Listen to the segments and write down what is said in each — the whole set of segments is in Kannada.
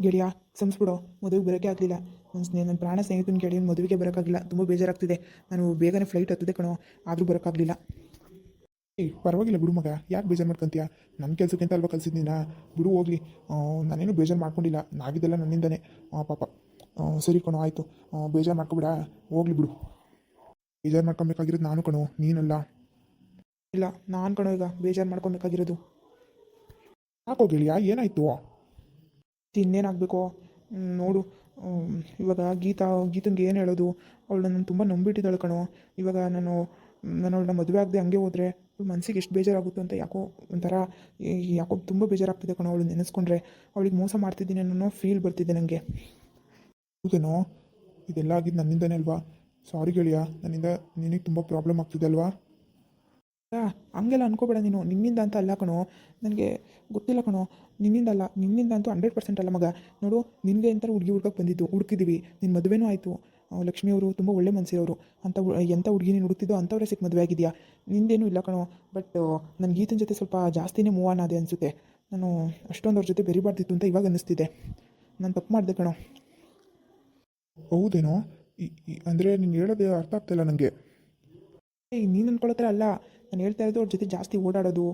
ಗೆಳೆಯ, ಸಂಸ್ಬಿಡು, ಮದುವೆಗೆ ಬರೋಕ್ಕೆ ಆಗಲಿಲ್ಲ. ನನ್ನ ಪ್ರಾಣ ಸ್ನೇಹಿತನ ಗೆಳೆಯನ ಮದುವೆಗೆ ಬರೋಕ್ಕಾಗಿಲ್ಲ ತುಂಬ ಬೇಜಾರಾಗ್ತಿದೆ. ನಾನು ಬೇಗನೆ ಫ್ಲೈಟ್ ಹತ್ತಿದೆ ಕಣೋ. ಆದರೂ ಬರೋಕ್ಕಾಗಲಿಲ್ಲ ಏಯ್ ಪರವಾಗಿಲ್ಲ ಬಿಡು ಮಗ. ಯಾಕೆ ಬೇಜಾರು ಮಾಡ್ಕೊಂತೀಯ? ನನ್ನ ಕೆಲಸಕ್ಕಿಂತ ಅಲ್ವಾ ಕಲಿಸಿದ್ದೀನಾ ಬಿಡು, ಹೋಗ್ಲಿ. ನಾನೇನು ಬೇಜಾರು ಮಾಡ್ಕೊಂಡಿಲ್ಲ. ನಾಗಿದ್ದೆಲ್ಲ ನನ್ನಿಂದನೇ. ಪಾಪ. ಸರಿ ಕಣೋ, ಆಯಿತು. ಬೇಜಾರು ಮಾಡ್ಕೊಬಿಡ. ಹೋಗ್ಲಿ ಬಿಡು. ಬೇಜಾರು ಮಾಡ್ಕೊಬೇಕಾಗಿರೋದು ನಾನು ಕಣೋ. ನೀನಲ್ಲ. ಇಲ್ಲ, ನಾನು ಕಣೋ ಈಗ. ಬೇಜಾರು ಮಾಡ್ಕೊಬೇಕಾಗಿರೋದು. ಯಾಕೋಗಿಲ್ಲ ಏನಾಯಿತು? ಇನ್ನೇನಾಗಬೇಕು? ನೋಡು. ಇವಾಗ ಗೀತಾ, ಗೀತಂಗೆ ಏನು ಹೇಳೋದು? ಅವಳು ನನ್ನ ತುಂಬ ನಂಬಿಟ್ಟಿದ್ದಾಳೆ ಕಣೋ. ಇವಾಗ ನಾನು ನಾನು ಅವಳನ್ನ ಮದುವೆ ಆಗದೆ ಹಂಗೆ ಹೋದರೆ ಮನಸ್ಸಿಗೆ ಎಷ್ಟು ಬೇಜಾರಾಗುತ್ತೋ ಅಂತ ಯಾಕೋ ಒಂಥರ ಯಾಕೋ ತುಂಬ ಬೇಜಾರಾಗ್ತಿದೆ ಕಣೋ ಅವಳು ನೆನೆಸ್ಕೊಂಡ್ರೆ. ಅವಳಿಗೆ ಮೋಸ ಮಾಡ್ತಿದ್ದೀನಿ ಅನ್ನೋ ಫೀಲ್ ಬರ್ತಿದೆ ನನಗೆ ಹೌದೇನೋ? ಇದೆಲ್ಲ ಆಗಿದ್ದು ನನ್ನಿಂದನೇ ಅಲ್ವಾ? ಸಾರಿ ಗೆಳೆಯ, ನನ್ನಿಂದ ನಿನಗೆ ತುಂಬ ಪ್ರಾಬ್ಲಮ್ ಆಗ್ತಿದೆ ಅಲ್ವಾ? ಹಂಗೆಲ್ಲ ಅನ್ಕೋಬೇಡ ನೀನು. ನಿನ್ನಿಂದ ಅಂತ ಅಲ್ಲ ಕಣೋ. ನನಗೆ ಗೊತ್ತಿಲ್ಲ ಕಣೋ. ನಿನ್ನಿಂದ ಅಲ್ಲ ನಿನ್ನಿಂದ ಅಂತೂ ಹಂಡ್ರೆಡ್ ಪರ್ಸೆಂಟ್ ಅಲ್ಲ ಮಗ. ನೋಡು ನಿನಗೆ ಅಂತ ಹುಡುಗಿ ಹುಡ್ಕಕ್ಕೆ ಬಂದಿದ್ದು ಹುಡುಕಿದ್ದೀವಿ ನಿನ್ನ ಮದುವೆನೂ ಆಯಿತು. ಲಕ್ಷ್ಮಿಯವರು ತುಂಬ ಒಳ್ಳೆ ಮನಸ್ಸಿರೋರು ಅಂತ ಎಂಥ ಹುಡುಗಿ ನೀನು ಹುಡುಕ್ತಿದ್ದೋ ಅಂಥವ್ರೇ ಸಿಕ್ಕ ಮದುವೆ ಆಗಿದೆಯಾ. ನಿಂದೇನೂ ಇಲ್ಲ ಕಣೋ. ಬಟ್ ನನ್ನ ಗೀತನ ಜೊತೆ ಸ್ವಲ್ಪ ಜಾಸ್ತಿನೇ ಮೂವ್ ಆನ್ ಆದೆ ಅನಿಸುತ್ತೆ. ನಾನು ಅಷ್ಟೊಂದು ಅವ್ರ ಜೊತೆ ಬೆರಿಬಾರ್ದಿತ್ತು ಅಂತ ಇವಾಗ ಅನ್ನಿಸ್ತಿದೆ. ನಾನು ತಪ್ಪು ಮಾಡಿದೆ ಕಣೋ. ಹೌದೇನೋ? ಅಂದರೆ ನೀನು ಹೇಳೋದೇ ಅರ್ಥ ಆಗ್ತಾಯಿಲ್ಲ ನನಗೆ ಏಯ್ ನೀನು ಅನ್ಕೊಳತ್ರ ಅಲ್ಲ. ನಾನು ಹೇಳ್ತಾ ಇರೋದು ಅವ್ರ ಜೊತೆ ಜಾಸ್ತಿ ಓಡಾಡೋದು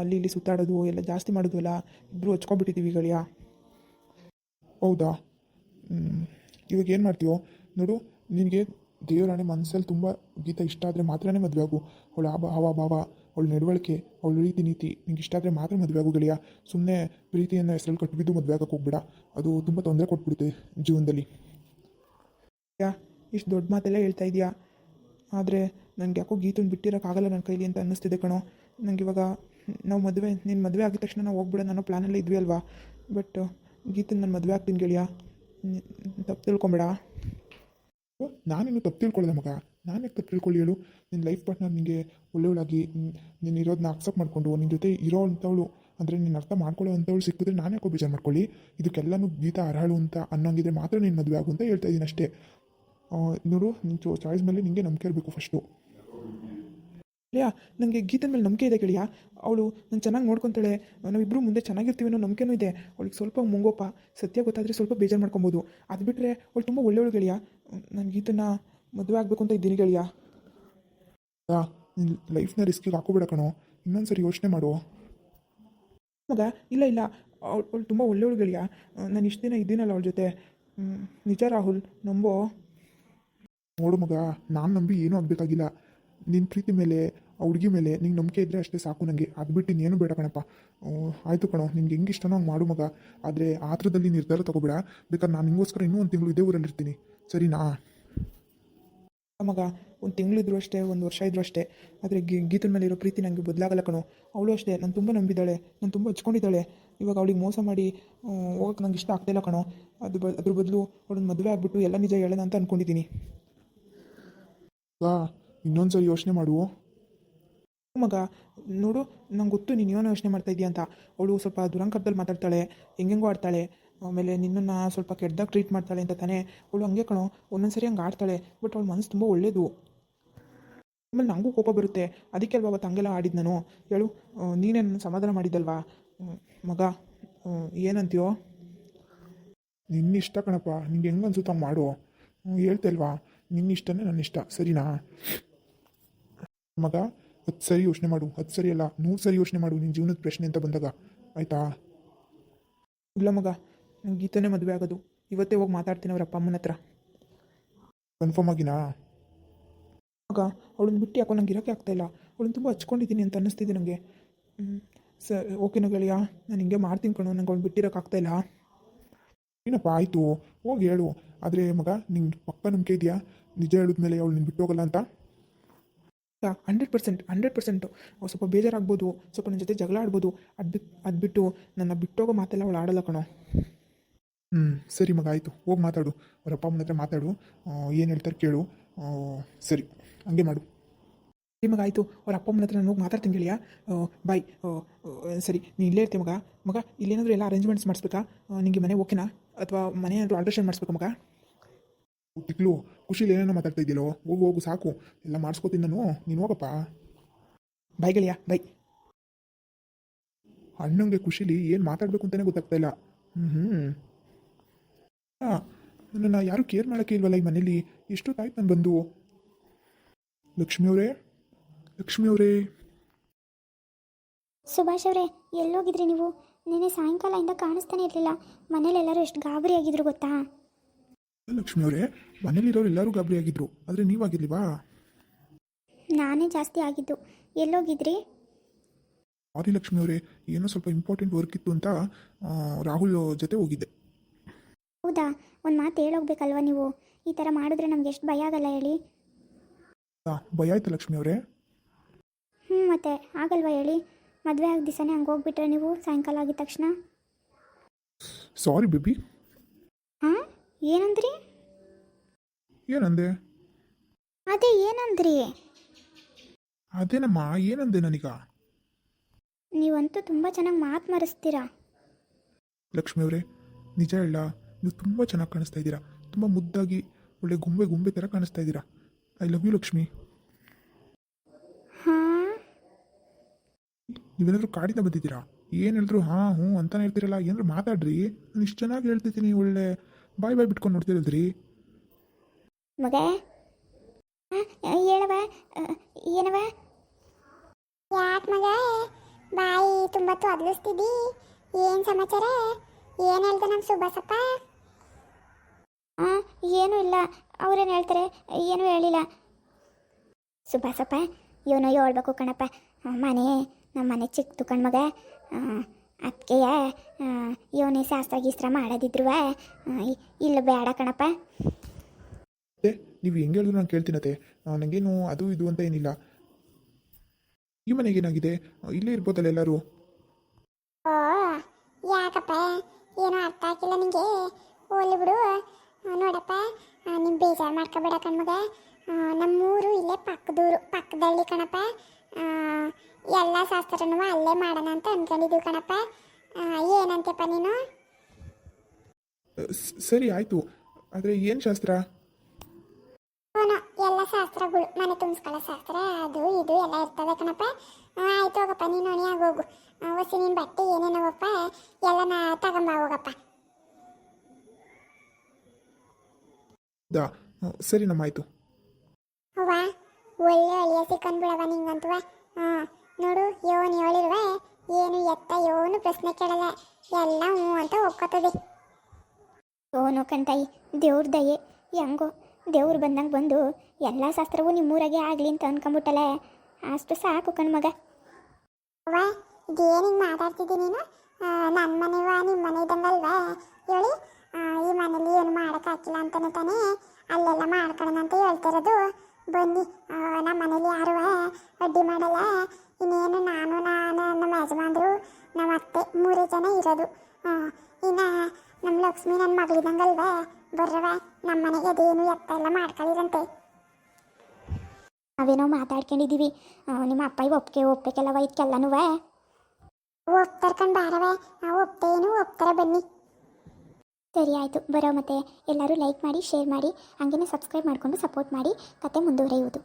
ಅಲ್ಲಿ ಇಲ್ಲಿ ಸುತ್ತಾಡೋದು, ಎಲ್ಲ ಜಾಸ್ತಿ ಮಾಡೋದು ಅಲ್ಲ ಇಬ್ಬರು ಹಚ್ಕೊಂಡ್ಬಿಟ್ಟಿದ್ದೀವಿ ಗಳಿಯ. ಹೌದಾ. ಇವಾಗ ಏನು ಮಾಡ್ತೀವೋ ನೋಡು, ನಿನಗೆ ದೇವರಾಣೆ ಮನಸ್ಸಲ್ಲಿ ತುಂಬ ಗೀತ ಇಷ್ಟ ಆದರೆ ಮಾತ್ರನೇ ಮದುವೆ ಆಗು. ಅವಳ ಆ ಹಾವ, ಭಾವ, ಅವಳ ನಡವಳಿಕೆ, ಅವಳ ರೀತಿ ನೀತಿ ನಿಂಗೆ ಇಷ್ಟ ಆದರೆ ಮಾತ್ರ ಮದುವೆ ಆಗು ಗೆಳೆಯ. ಸುಮ್ಮನೆ ಪ್ರೀತಿಯನ್ನು ಹೆಸರಲ್ಲಿ ಕಟ್ಟಿಬಿದ್ದು ಮದುವೆ ಆಗಕ್ಕೆ ಹೋಗ್ಬೇಡ. ಅದು ತುಂಬ ತೊಂದರೆ ಕೊಟ್ಬಿಡುತ್ತೆ ಜೀವನದಲ್ಲಿ. ಇಷ್ಟು ದೊಡ್ಡ ಮಾತೆಲ್ಲ ಹೇಳ್ತಾ ಇದೆಯಾ? ಆದರೆ ನನಗೆ ಯಾಕೋ ಗೀತನ ಬಿಟ್ಟಿರೋಕ್ಕಾಗಲ್ಲ ನನ್ನ ಕೈಲಿ ಅಂತ ಅನ್ನಿಸ್ತಿದೆ ಕಣೋ. ನನಗೆ ಇವಾಗ ನಾವು ಮದುವೆ, ನೀನು ಮದುವೆ ಆಗಿದ ತಕ್ಷಣ ನಾವು ಹೋಗ್ಬಿಡೋಣ ಅನ್ನೋ ಪ್ಲ್ಯಾನಲ್ಲೇ ಇದ್ವಿ ಅಲ್ವಾ? ಬಟ್ ಗೀತನ ನಾನು ಮದುವೆ ಆಗ್ತೀನಿ ಗೆಳೆಯ. ತಪ್ಪು ತಿಳ್ಕೊಂಬೇಡ. ನಾನೇನು ತಪ್ಪು ತಿಳ್ಕೊಳ್ಳೋದ ಮಗ? ನಾನು ಯಾಕೆ ತಪ್ಪು ತಿಳ್ಕೊಳ್ಳಿ ಹೇಳು? ನಿನ್ನ ಲೈಫ್ ಪಾರ್ಟ್ನರ್ ನಿನಗೆ ಒಳ್ಳೆಯವಳಾಗಿ ನೀನು ಇರೋದನ್ನ ಅಕ್ಸೆಪ್ಟ್ ಮಾಡಿಕೊಂಡು ನಿನ್ನ ಜೊತೆ ಇರೋ ಅಂಥವಳು ಅಂದರೆ ನೀನು ಅರ್ಥ ಮಾಡ್ಕೊಳ್ಳೋ ಅಂಥವಳು ಸಿಕ್ಕಿದ್ರೆ ನಾನು ಯಾಕೋ ಬೇಜಾರು ಮಾಡ್ಕೊಳ್ಳಿ? ಇದಕ್ಕೆಲ್ಲನೂ ಗೀತಾ ಅರ್ಹಳು ಅಂತ ಅನ್ನೋಂಗಿದ್ರೆ ಮಾತ್ರ ನೀನು ಮದುವೆ ಆಗು ಅಂತ ಹೇಳ್ತಾ ಇದ್ದೀನಿ ಅಷ್ಟೇ. ನೋಡು ನಿನ್ನ ಚಾಯ್ಸ್ ಮೇಲೆ ನಿಮಗೆ ನಂಬಿಕೆ ಇರಬೇಕು ಫಸ್ಟು ಗೆಳೆಯ ನನಗೆ ಗೀತನ ಮೇಲೆ ನಂಬಿಕೆ ಇದೆ ಗೆಳೆಯ ಅವಳು ನಾನು ಚೆನ್ನಾಗಿ ನೋಡ್ಕೊತಾಳೆ. ನಾವಿಬ್ಬರು ಮುಂದೆ ಚೆನ್ನಾಗಿರ್ತೀವಿ ಅನ್ನೋ ನಂಬಿಕೆನೂ ಇದೆ. ಅವಳಿಗೆ ಸ್ವಲ್ಪ ಮುಂಗೋಪ ಸತ್ಯ ಗೊತ್ತಾದರೆ ಸ್ವಲ್ಪ ಬೇಜಾರು ಮಾಡ್ಕೊಬೋದು. ಅದು ಬಿಟ್ಟರೆ ಅವಳು ತುಂಬ ಒಳ್ಳೆಯವಳು ಗೆಳೆಯ ನಾನು ಗೀತನ ಮದುವೆ ಆಗಬೇಕು ಅಂತ ಇದ್ದೀನಿ ಗೆಳೆಯ ನಿನ್ನ ಲೈಫ್ನ ರಿಸ್ಕಿಗೆ ಹಾಕೋಬೇಡ ಕಣೋ. ಇನ್ನೊಂದು ಸರಿ ಯೋಚನೆ ಮಾಡು. ಮಗ ಇಲ್ಲ ಇಲ್ಲ. ಅವಳು ಅವಳು ತುಂಬ ಒಳ್ಳೆಯವಳು ಗೆಳೆಯ ನಾನು ಇಷ್ಟು ದಿನ ಇದ್ದೀನಲ್ಲ ಅವಳ ಜೊತೆ. ನಿಜ ರಾಹುಲ್ ನಂಬೋ? ನೋಡು ಮಗ ನಾನು ನಂಬಿ ಏನೂ ಆಗಬೇಕಾಗಿಲ್ಲ. ನಿನ್ನ ಪ್ರೀತಿ ಮೇಲೆ, ಆ ಹುಡುಗಿ ಮೇಲೆ ನಿಂಗೆ ನಂಬಿಕೆ ಇದ್ದರೆ ಅಷ್ಟೇ ಸಾಕು ನನಗೆ ಅದು ಬಿಟ್ಟು ಇನ್ನೇನು ಬೇಡ ಕಣಪ್ಪ. ಆಯಿತು ಕಣೋ, ನಿನ್ಗೆ ಹೆಂಗೆ ಇಷ್ಟನೋ ಹಂಗೆ ಮಾಡು ಮಗ. ಆದರೆ ಆತ್ರದಲ್ಲಿ ನಿರ್ಧಾರ ತಗೋಬೇಡ. ಬೇಕಾದ್ರೆ ನಾನು ನಿಮಗೋಸ್ಕರ ಇನ್ನೂ ಒಂದು ತಿಂಗಳು ಇದೇ ಊರಲ್ಲಿರ್ತೀನಿ ಸರಿನಾ? ಮಗ, ಒಂದು ತಿಂಗಳಿದ್ರು ಅಷ್ಟೇ, ಒಂದು ವರ್ಷ ಇದ್ರು ಅಷ್ಟೇ. ಆದರೆ ಗೀತನ ಮೇಲೆ ಇರೋ ಪ್ರೀತಿ ನನಗೆ ಬದಲಾಗಲ್ಲ ಕಣೋ. ಅವಳು ಅಷ್ಟೇ, ನಾನು ತುಂಬ ನಂಬಿದ್ದಾಳೆ, ನಾನು ತುಂಬ ಹಚ್ಕೊಂಡಿದ್ದಾಳೆ. ಇವಾಗ ಅವಳಿಗೆ ಮೋಸ ಮಾಡಿ ಹೋಗಕ್ಕೆ ನಂಗೆ ಇಷ್ಟ ಆಗ್ತಾಯಿಲ್ಲ ಕಣೋ. ಅದು ಅದ್ರ ಬದಲು ಅವಳನ್ನ ಮದುವೆ ಆಗಿಬಿಟ್ಟು ಎಲ್ಲ ನಿಜ ಹೇಳೋಣ ಅಂತ ಅಂದ್ಕೊಂಡಿದ್ದೀನಿ ಇನ್ನೊಂದು ಸಲ ಯೋಚನೆ ಮಾಡು. ಮಗ, ನೋಡು, ನಂಗೆ ಗೊತ್ತು ನೀನು ಏನೋ ಯೋಚನೆ ಮಾಡ್ತಾ ಇದೀಯ ಅಂತ. ಅವಳು ಸ್ವಲ್ಪ ದುರಂಕರ್ದಲ್ಲಿ ಮಾತಾಡ್ತಾಳೆ, ಹೆಂಗೆಂಗೋ ಆಡ್ತಾಳೆ. ಆಮೇಲೆ ನಿನ್ನನ್ನು ಸ್ವಲ್ಪ ಕೆಟ್ಟದಾಗ ಟ್ರೀಟ್ ಮಾಡ್ತಾಳೆ ಅಂತ ತಾನೇ. ಅವಳು ಹಂಗೆ ಕಣೋ ಒಂದೊಂದು ಸರಿ ಹಂಗೆ ಆಡ್ತಾಳೆ ಬಟ್ ಅವಳ ಮನಸ್ಸು ತುಂಬ ಒಳ್ಳೇದು. ಆಮೇಲೆ ನನಗೂ ಕೋಪ ಬರುತ್ತೆ, ಅದಕ್ಕೆ ಅಲ್ವಾ ಅವತ್ತು ಹಂಗೆಲ್ಲ ಆಡಿದ್ದು ನಾನು. ಹೇಳು ನೀನೇನು ನೀನೇ ನನ್ನ ಸಮಾಧಾನ ಮಾಡಿದ್ದಲ್ವಾ ಮಗ ಏನಂತೀಯೋ? ನಿನ್ನ ಇಷ್ಟ ಕಣಪ್ಪ, ನಿಂಗೆ ಹೆಂಗೆ ಅನ್ಸುತ್ತೋ ಮಾಡು. ಹೇಳ್ತಲ್ವಾ ನಿನ್ನ ಇಷ್ಟನೇ ನನ್ನ ಇಷ್ಟ, ಸರಿನಾ? ಮಗ, ಹತ್ತು ಸರಿ ಯೋಚನೆ ಮಾಡು, ಹತ್ತು ಸರಿ ಅಲ್ಲ, ನೂರು ಸರಿ ಯೋಚನೆ ಮಾಡು ನಿನ್ನ ಜೀವನದ ಪ್ರಶ್ನೆ ಅಂತ ಬಂದಾಗ, ಆಯಿತಾ? ಇಲ್ಲ ಮಗ ನಂಗೆ ಗೀತನೇ ಮದುವೆ ಆಗೋದು. ಇವತ್ತೇ ಹೋಗಿ ಮಾತಾಡ್ತೀನಿ ಅವ್ರ ಅಪ್ಪ ಅಮ್ಮನ ಹತ್ರ. ಕನ್ಫರ್ಮ್ ಆಗಿನಾ? ಮಗ, ಅವಳನ್ನ ಬಿಟ್ಟು ಯಾಕೋ ನಂಗೆ ಇರೋಕ್ಕೆ ಆಗ್ತಾಯಿಲ್ಲ ಅವಳನ್ನ ತುಂಬ ಹಚ್ಕೊಂಡಿದ್ದೀನಿ ಅಂತ ಅನ್ನಿಸ್ತಿದೆ ನನಗೆ ಸರ್ ಓಕೆನ ಗೆಳೆಯ ನಾನು ಹಿಂಗೆ ಮಾಡ್ತೀನಿ ಕಣೋ, ನಂಗೆ ಅವ್ಳು ಬಿಟ್ಟಿರೋಕ್ಕಾಗ್ತಾಯಿಲ್ಲ ಏನಪ್ಪ, ಆಯಿತು, ಹೋಗಿ ಹೇಳು. ಆದರೆ ಮಗ ನಿಂಗೆ ಪಕ್ಕ ನಂಬಿಕೆ ಇದೆಯಾ? ನಿಜ ಹೇಳಿದ್ಮೇಲೆ ಅವಳು ನಿನ್ನ ಬಿಟ್ಟು ಹೋಗಲ್ಲ ಅಂತ? ಹಂಡ್ರೆಡ್ ಪರ್ಸೆಂಟ್ ಹಂಡ್ರೆಡ್ ಪರ್ಸೆಂಟು ಸ್ವಲ್ಪ ಬೇಜಾರಾಗ್ಬೋದು. ಸ್ವಲ್ಪ ನನ್ನ ಜೊತೆ ಜಗಳ ಆಡ್ಬೋದು. ಅದು ಬಿಟ್ಟು ಅದು ಬಿಟ್ಟು ನನ್ನ ಬಿಟ್ಟೋಗೋ ಮಾತೆಲ್ಲ ಅವಳು ಆಡಲ್ಲ ಕಣೋ. ಹ್ಞೂ ಸರಿ ಮಗ, ಆಯಿತು. ಹೋಗಿ ಮಾತಾಡು. ಅವ್ರ ಅಪ್ಪ ಅಮ್ಮನ ಹತ್ರ ಮಾತಾಡು. ಏನು ಹೇಳ್ತಾರೆ ಕೇಳು. ಸರಿ, ಹಂಗೆ ಮಾಡು. ಸರಿ ಮಗ, ಆಯಿತು. ಅವ್ರ ಅಪ್ಪ ಅಮ್ಮನ ಹತ್ರ ನಾನು ಹೋಗಿ ಮಾತಾಡ್ತೀನಿ ಗೆಳೆಯ ಬಾಯ್. ಸರಿ, ನೀನು ಇಲ್ಲೇ ಇರ್ತೀಯ ಮಗ? ಮಗ, ಇಲ್ಲೇನಾದರೂ ಎಲ್ಲ ಅರೇಂಜ್ಮೆಂಟ್ಸ್ ಮಾಡಿಸ್ಬೇಕಾ? ನಿಮಗೆ ಮನೆ ಓಕೆನಾ? ಅಥವಾ ಮನೆ ಏನಾದರೂ ಆಲ್ಟ್ರೇಷನ್ ಮಾಡಿಸ್ಬೇಕಾ ಮಗ? ತಿಕ್ಲು ಖುಷಿಲಿ ಏನೇನೋ ಮಾತಾಡ್ತಾ ಇದೆಯಲ್ಲೋ? ಹೋಗು ಹೋಗು, ಸಾಕು. ಎಲ್ಲ ಮಾಡಿಸ್ಕೋತೀನಿ ನಾನು ನೀನು ಹೋಗಪ್ಪ. ಬಾಯ್ ಗೆಳೆಯ ಬೈ ಅಣ್ಣಂಗೆ ಖುಷಿಲಿ ಏನು ಮಾತಾಡಬೇಕು ಅಂತಲೇ ಗೊತ್ತಾಗ್ತಾ ಇಲ್ಲ. ಹ್ಞೂ ಹಾಂ ನನ್ನನ್ನು ಯಾರೂ ಕೇರ್ ಮಾಡೋಕ್ಕೆ ಇಲ್ವಲ್ಲ ಈ ಮನೇಲಿ? ಎಷ್ಟೊತ್ತಾಯ್ತು ನಾನು ಬಂದು. ಲಕ್ಷ್ಮಿ ಅವರೇ? ಲಕ್ಷ್ಮಿ ಅವರೇ? ಸುಭಾಷ್ ಅವರೇ, ಎಲ್ಲೋಗಿದ್ರಿ ನೀವು? ನಿನ್ನೆ ಸಾಯಂಕಾಲದಿಂದ ಕಾಣಿಸ್ತಾನೆ ಇರಲಿಲ್ಲ. ಮನೇಲೆಲ್ಲರೂ ಎಷ್ಟು ಗಾಬರಿ ಆಗಿದ್ರು ಗೊತ್ತಾ? ಲಕ್ಷ್ಮಿ ಅವರೇ ಮನೇಲಿರೋರು ಎಲ್ಲರೂ ಗಾಬರಿ ಆಗಿದ್ರು ಆದರೆ ನೀವಾಗಿರ್ಲಿವಾ? ನಾನೇ ಜಾಸ್ತಿ ಆಗಿದ್ದು. ಎಲ್ಲೋಗಿದ್ರಿ? ಸಾರಿ ಲಕ್ಷ್ಮಿ ಅವರೇ ಏನೋ ಸ್ವಲ್ಪ ಇಂಪಾರ್ಟೆಂಟ್ ವರ್ಕ್ ಇತ್ತು ಅಂತ ಆ, ರಾಹುಲ್ ಜೊತೆ ಹೋಗಿದ್ದೆ. ಹೌದಾ? ಒಂದು ಮಾತು ಹೇಳೋಗ್ಬೇಕಲ್ವ ನೀವು? ಈ ಥರ ಮಾಡಿದ್ರೆ ನಮ್ಗೆ ಎಷ್ಟು ಭಯ ಆಗಲ್ಲ ಹೇಳಿ. ಆ, ಭಯ ಆಯ್ತು ಲಕ್ಷ್ಮಿ ಅವರೇ? ಹ್ಞೂ ಮತ್ತೆ ಆಗಲ್ವಾ ಹೇಳಿ? ಮದುವೆ ಆಗ ದಿವಸನೇ ಹಂಗೆ ಹೋಗ್ಬಿಟ್ರೆ ನೀವು ಸಾಯಂಕಾಲ ಆಗಿದ ತಕ್ಷಣ? Sorry baby. ಹಾಂ? ಏನಂದ್ರಿ? ಏನಂದೆ? ಅದೇ ಏನಂದ್ರಿ? ಅದೇನಮ್ಮ ಏನಂದೆ ನನಗ? ನೀವಂತೂ ತುಂಬ ಚೆನ್ನಾಗಿ ಮಾತು ಮರೆಸ್ತೀರಾ? ಲಕ್ಷ್ಮಿ ಅವರೇ ನಿಜ ಹೇಳ ನೀವು ತುಂಬ ಚೆನ್ನಾಗಿ ಕಾಣಿಸ್ತಾ ಇದ್ದೀರಾ. ತುಂಬ ಮುದ್ದಾಗಿ ಒಳ್ಳೆ ಗುಂಬೆ ಗುಂಬೆ ಥರ ಕಾಣಿಸ್ತಾ ಇದ್ದೀರಾ. I love you Lakshmi. ಹಾಂ? ನೀವೇನಾದರೂ ಕಾಡಿಂದ ಬಂದಿದ್ದೀರಾ? ಏನು ಹೇಳಿದ್ರು ಹಾಂ ಹ್ಞೂ ಅಂತಾನೆ ಹೇಳ್ತೀರಲ್ಲ ಏನಾದ್ರು ಮಾತಾಡ್ರಿ. ನಾನು ಇಷ್ಟು ಚೆನ್ನಾಗಿ ಹೇಳ್ತಿದ್ದೀನಿ ಒಳ್ಳೆ ಬಾಯ್ ಬಾಯ್ ಬಿಟ್ಕೊಂಡು ನೋಡ್ತಿರಲ್ರಿ ಮಗ? ಹೇಳವ ಏನವ ಯಾಕೆ ಮಗ? ಬಾಯಿ ತುಂಬ ತೊದಲಿಸ್ತಿದ್ದಿ ಏನು ಸಮಾಚಾರ? ಏನು ಹೇಳ್ದೆ ನಮ್ಮ ಸುಭಾಸಪ್ಪ ಏನು ಏನೂ ಇಲ್ಲ. ಅವ್ರೇನು ಹೇಳ್ತಾರೆ? ಏನು ಹೇಳಿಲ್ಲ. ಸುಭಾಸಪ್ಪ ಇವನು ಹೇಳ್ಬೇಕು ಕಣಪ್ಪ. ಆ, ಮನೆ ನಮ್ಮ ಮನೆ ಚಿಕ್ಕದು ಕಣ್ಮಗ ಅದಕ್ಕೆಯ ಇವನೇ ಶಾಸ್ತ್ರ ಗೀಸ್ತ್ರ ಮಾಡೋದಿದ್ರು ಇಲ್ಲ ಬೇಡ ಕಣಪ್ಪ. ನೀವು ಹೆಂಗೆ ಹೇಳಿದ್ರು ನಾನು ಕೇಳ್ತೀನತ್ತೆ ನನಗೇನು ಅದು ಇದು ಅಂತ ಏನಿಲ್ಲ. ಈ ಮನೆಗೆ ಏನಾಗಿದೆ? ಇಲ್ಲೇ ಇರ್ಬೋದಲ್ಲ ಎಲ್ಲರೂ? ಓ ಯಾಕಪ್ಪ? ಏನೋ ಅರ್ಥ ಆಗಿಲ್ಲ ನಿಮಗೆ ಹೋಗ್ಲಿ ಬಿಡು. ನೋಡಪ್ಪ ನಿಮ್ಮ ಬೇಜಾರು ಮಾಡ್ಕೋಬೇಡ ಕಣ್ಮಗ. ನಮ್ಮೂರು ಇಲ್ಲೇ ಪಕ್ಕದೂರು ಪಕ್ಕದಳ್ಳಿ ಕಣಪ್ಪ. ಎಲ್ಲ ಶಾಸ್ತ್ರನೂ ಅಲ್ಲೇ ಮಾಡೋಣ ಅಂತ ಅನ್ಕೊಂಡಿದ್ದೀವಿ ಕಣಪ್ಪ. ಏನಂತೆಪ್ಪ ನೀನು? ಸರಿ ಆಯಿತು. ಆದ್ರೆ ಏನು ಶಾಸ್ತ್ರ? ಅವನು ಎಲ್ಲ ಶಾಸ್ತ್ರಗಳು ಮನೆ ತುಂಬಿಸ್ಕೊಳ್ಳೋ ಶಾಸ್ತ್ರ ಅದು ಇದು ಎಲ್ಲ ಇರ್ತದೆ ಕಣಪ್ಪ. ಆಯ್ತು ಹೋಗಪ್ಪ ನೀನು ಒಣಿ ಹೋಗು. ಹೊಸ ನಿನ್ನ ಬಟ್ಟೆ ಏನೇನವಪ್ಪ ಎಲ್ಲನ ತಗೊಂಬ ಹೋಗಪ್ಪ. ಸರಿ ನಮ್ಮ ಆಯಿತು. ಒಳ್ಳೆ ಅಳಿಯ ಸಿಕ್ಕಂದ್ಬಿಡವ ನಿಂಗಂತವ. ಹಾ ನೋಡು ಯೋನ್ ಹೇಳಿರುವ ಏನು ಎತ್ತ ಯೋನು ಪ್ರಶ್ನೆ ಕೇಳಲ್ಲ ಎಲ್ಲ ಹ್ಞೂ ಅಂತ ಒಪ್ಕೋತದೆ. ಓನು ಕಣ್ತಾಯಿ ದೇವ್ರ ದಯೆ. ಹೆಂಗೋ ದೇವ್ರು ಬಂದಂಗೆ ಬಂದು ಎಲ್ಲ ಶಾಸ್ತ್ರವೂ ನಿಮ್ಮೂರಾಗೆ ಆಗಲಿ ಅಂತ ಅನ್ಕೊಂಬಿಟ್ಟಲೆ. ಅಷ್ಟು ಸಾಕು ಕಣ್ಮಗ ಅವ್ವ ಇದೇನು ಹಿಂಗೆ ಮಾತಾಡ್ತಿದ್ದಿ ನೀನು? ನನ್ನ ಮನೆವ ನಿಮ್ಮ ಮನೆ ಇದ್ದಂಗಲ್ವಾ? ಹೇಳಿ ಈ ಮನೇಲಿ ಏನು ಮಾಡೋಕ್ಕಾಗಿಲ್ಲ ಅಂತಾನೆ ತಾನೇ? ಅಲ್ಲೆಲ್ಲ ಮಾಡ್ಕೊಳ್ಳೋಣ ಅಂತ ಹೇಳ್ತಿರೋದು. ಬನ್ನಿ. ನಮ್ಮ ಮನೇಲಿ ಯಾರು ಅಡ್ಡಿ ಮಾಡಲ್ಲ. ಇನ್ನೇನು ನಾನು ನಾನು ನಮ್ಮ ಯಜಮಾನ್ರು ನಮ್ಮ ಅತ್ತೆ ಮೂರು ಜನ ಇರೋದು. ಇನ್ನು ನಮ್ಮ ಲಕ್ಷ್ಮಿ ನನ್ನ ಮಗಳಿದಂಗಲ್ವ ಬರ್ರವ ನಮ್ಮ ಮನೆಗೆ ಅದೇನು ಎತ್ತ ಎಲ್ಲ ಮಾಡ್ಕೊಳ್ಳಿರಂತೆ ನಾವೇನೋ ಮಾತಾಡ್ಕೊಂಡಿದ್ದೀವಿ ನಿಮ್ಮ ಅಪ್ಪ ಒಪ್ಪಿಗೆ ಒಪ್ಬೇಕಲ್ಲವ ಇದಕ್ಕೆಲ್ಲನೂ ಒಪ್ತರ್ಕೊಂಡು ಬಾರವ ಒಪ್ತೇನು ಒಪ್ತಾರೆ ಬನ್ನಿ. ಸರಿ ಆಯಿತು, ಬರೋ ಮತ್ತೆ. ಎಲ್ಲರೂ ಲೈಕ್ ಮಾಡಿ ಶೇರ್ ಮಾಡಿ ಹಾಗೆಯೇ ಸಬ್ಸ್ಕ್ರೈಬ್ ಮಾಡಿಕೊಂಡು ಸಪೋರ್ಟ್ ಮಾಡಿ, ಕತೆ ಮುಂದುವರಿಯುವುದು.